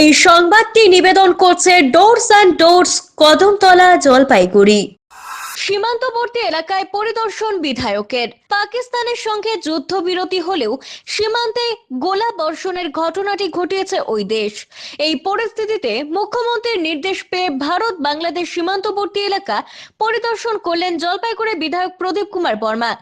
এই সংবাদটি নিবেদন করছে doors and doors Kadamtala, Jalpaiguri. সীমান্তবর্তী এলাকায় পরিদর্শন বিধায়কের। পাকিস্তানের সঙ্গে যুদ্ধবিরতি হলেও সীমান্তে গোলা বর্ষণের ঘটনাটি ঘটিয়েছে ওই দেশ। এই পরিস্থিতিতে মুখ্যমন্ত্রীর নির্দেশ পেয়ে ভারত বাংলাদেশ সীমান্তবর্তী এলাকা পরিদর্শন করলেন জলপাইগুড়ি বিধায়ক প্রদীপ কুমার বর্মা।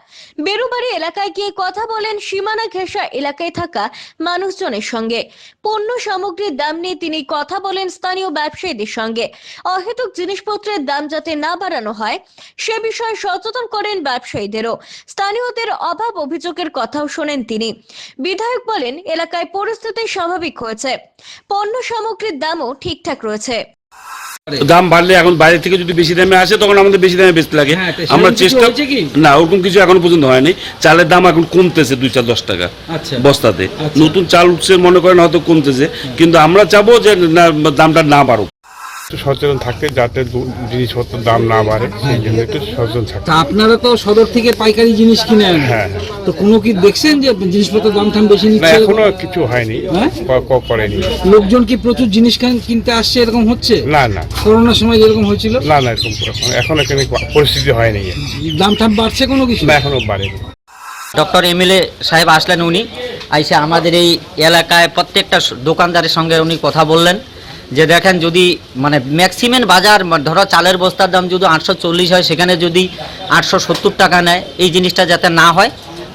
বেরুবাড়ি এলাকায় গিয়ে কথা বলেন সীমানা ঘেঁষা এলাকায় থাকা মানুষজনের সঙ্গে। পণ্য সামগ্রীর দাম নিয়ে তিনি কথা বলেন স্থানীয় ব্যবসায়ীদের সঙ্গে। অহেতুক জিনিসপত্রের দাম যাতে না বাড়ানো হয়, সে বিষয়ে সচেতন করেন ব্যবসায়ীদেরও। স্থানীয়দের অভাব অভিযোগের কথাও শোনেন তিনি। বিধায়ক বলেন, এলাকায় পরিস্থিতি স্বাভাবিক হয়েছে। পণ্য সামগ্রীর দামও ঠিকঠাক রয়েছে। দাম বাড়লে এখন বাইরে থেকে যদি বেশি দামে আসে তখন আমাদের বেশি দামে বেচতে লাগে। হ্যাঁ, আমরা চেষ্টা না ওরকম কিছু এখন পর্যন্ত হয়নি। চালের দাম এখন কমতেছে দুই চার দশ টাকা আচ্ছা। বস্তাতে। আচ্ছা। নতুন চাল উঠছে মনে করেন হয়তো কমতেছে কিন্তু আমরা চাবো যে না দামটা না বাড়ুক। একটু সচেতন থাকতে যাতে জিনিসপত্রের দাম না বাড়ে সেই জন্য একটু সচেতন থাকতে। তা আপনারা তো সদর থেকে পাইকারি জিনিস কিনে আনেন। হ্যাঁ। তো কোনো কি দেখছেন যে জিনিসপত্রের দাম টাম বেশি না নিচ্ছে এখনও কিছু হয়নি হ্যাঁ? ক- ক- করেনি। লোকজন কি প্রচুর জিনিস কিন- কিনতে আসছে এরকম হচ্ছে? না না। করোনার সময় যেরকম হয়েছিল? না না এরকম এখন- এখন এখানে পরিস্থিতি হয়নি। দাম টাম বাড়ছে কোনো কিছু? না এখনও বাড়েনি। ডক্টর এমএলএ সাহেব আসলেন উনি আইসে আমাদের এই এলাকায় প্রত্যেকটা স- দোকানদারের সঙ্গে উনি কথা বললেন। যে দেখেন যদি মানে ম্যাক্সিমাম বাজার ধরো চালের বস্তার দাম যদি আটশো চল্লিশ হয়, সেখানে যদি আটশো সত্তর টাকা নেয়, এই জিনিসটা যাতে না হয়।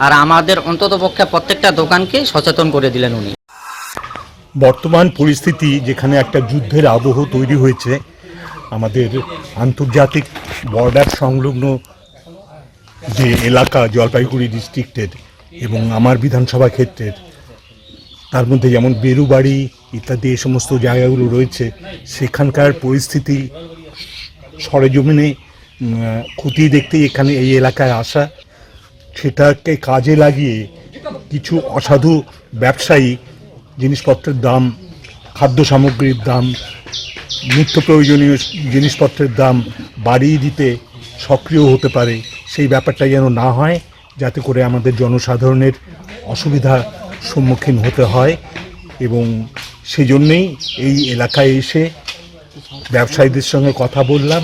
আর আমাদের অন্ততপক্ষে প্রত্যেকটা দোকানকে সচেতন করে দিলেন উনি। বর্তমান পরিস্থিতি, যেখানে একটা যুদ্ধের আবহ তৈরি হয়েছে, আমাদের আন্তর্জাতিক বর্ডার সংলগ্ন যে এলাকা, জলপাইগুড়ি ডিস্ট্রিক্টের এবং আমার বিধানসভা ক্ষেত্রের তার মধ্যে যেমন বেরুবাড়ি ইত্যাদি এই সমস্ত জায়গাগুলো রয়েছে, সেখানকার পরিস্থিতি সরেজমিনে খতিয়ে দেখতেই এখানে এই এলাকায় আসা। সেটাকে কাজে লাগিয়ে কিছু অসাধু ব্যবসায়ী জিনিসপত্রের দাম, খাদ্য সামগ্রীর দাম, নিত্য প্রয়োজনীয় জিনিসপত্রের দাম বাড়িয়ে দিতে সক্রিয় হতে পারে। সেই ব্যাপারটা যেন না হয়, যাতে করে আমাদের জনসাধারণের অসুবিধার সম্মুখীন হতে হয় এবং সেজন্যেই এই এলাকায় এসে ব্যবসায়ীদের সঙ্গে কথা বললাম।